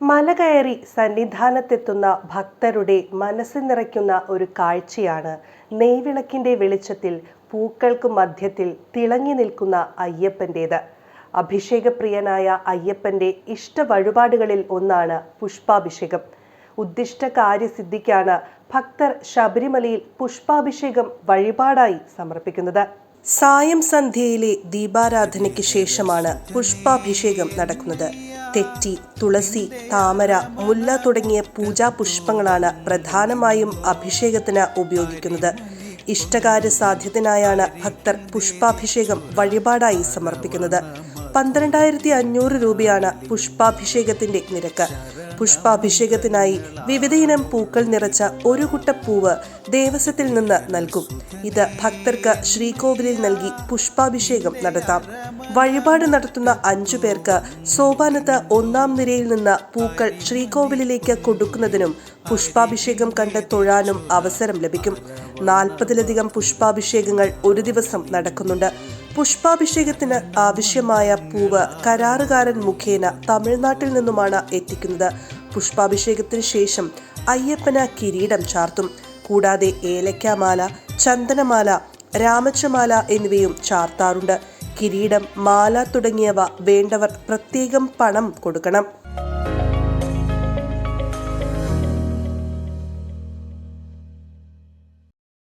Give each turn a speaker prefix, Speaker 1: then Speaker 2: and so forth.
Speaker 1: മല കയറി സന്നിധാനത്തെത്തുന്ന ഭക്തരുടെ മനസ്സ് നിറയ്ക്കുന്ന ഒരു കാഴ്ചയാണ് നെയ്വിളക്കിന്റെ വെളിച്ചത്തിൽ പൂക്കൾക്ക് മധ്യത്തിൽ തിളങ്ങി നിൽക്കുന്ന അയ്യപ്പന്റേത് അഭിഷേകപ്രിയനായ അയ്യപ്പന്റെ ഇഷ്ട വഴിപാടുകളിൽ ഒന്നാണ് പുഷ്പാഭിഷേകം. ഉദ്ദിഷ്ട കാര്യസിദ്ധിക്കാണ് ഭക്തർ ശബരിമലയിൽ പുഷ്പാഭിഷേകം വഴിപാടായി സമർപ്പിക്കുന്നത്. സായം സന്ധ്യയിലെ ദീപാരാധനയ്ക്ക് ശേഷമാണ് പുഷ്പാഭിഷേകം നടക്കുന്നത്. തെറ്റി തുളസി താമര മുല്ല തുടങ്ങിയ പൂജാ പുഷ്പങ്ങളാണ് പ്രധാനമായും അഭിഷേകത്തിന് ഉപയോഗിക്കുന്നത്. ഇഷ്ടകാര്യ സാധ്യത്തിനായാണ് ഭക്തർ പുഷ്പാഭിഷേകം വഴിപാടായി സമർപ്പിക്കുന്നത്. പന്ത്രണ്ടായിരത്തി അഞ്ഞൂറ് രൂപയാണ് പുഷ്പാഭിഷേകത്തിന്റെ നിരക്ക്. പുഷ്പാഭിഷേകത്തിനായി വിവിധയിനം പൂക്കൾ നിറച്ച ഒരു കുട്ട പൂവ് ദേവസ്വത്തിൽ നിന്ന് നൽകും. ഇത് ഭക്തർക്ക് ശ്രീകോവിലിൽ നൽകി പുഷ്പാഭിഷേകം നടത്താം. വഴിപാട് നടത്തുന്ന അഞ്ചു പേർക്ക് സോപാനത്ത് ഒന്നാം നിരയിൽ നിന്ന് പൂക്കൾ ശ്രീകോവിലിലേക്ക് കൊടുക്കുന്നതിനും പുഷ്പാഭിഷേകം കണ്ട് തൊഴാനും അവസരം ലഭിക്കും. നാൽപ്പതിലധികം പുഷ്പാഭിഷേകങ്ങൾ ഒരു ദിവസം നടക്കുന്നുണ്ട്. പുഷ്പാഭിഷേകത്തിന് ആവശ്യമായ പൂവ് കരാറുകാരൻ മുഖേന തമിഴ്നാട്ടിൽ നിന്നുമാണ് എത്തിക്കുന്നത്. പുഷ്പാഭിഷേകത്തിന് ശേഷം അയ്യപ്പന് കിരീടം ചാർത്തും. കൂടാതെ ഏലക്കാമാല ചന്ദനമാല രാമച്ചമാല എന്നിവയും ചാർത്താറുണ്ട്. കിരീടം മാല തുടങ്ങിയവ വേണ്ടവർ പ്രത്യേകം പണം കൊടുക്കണം.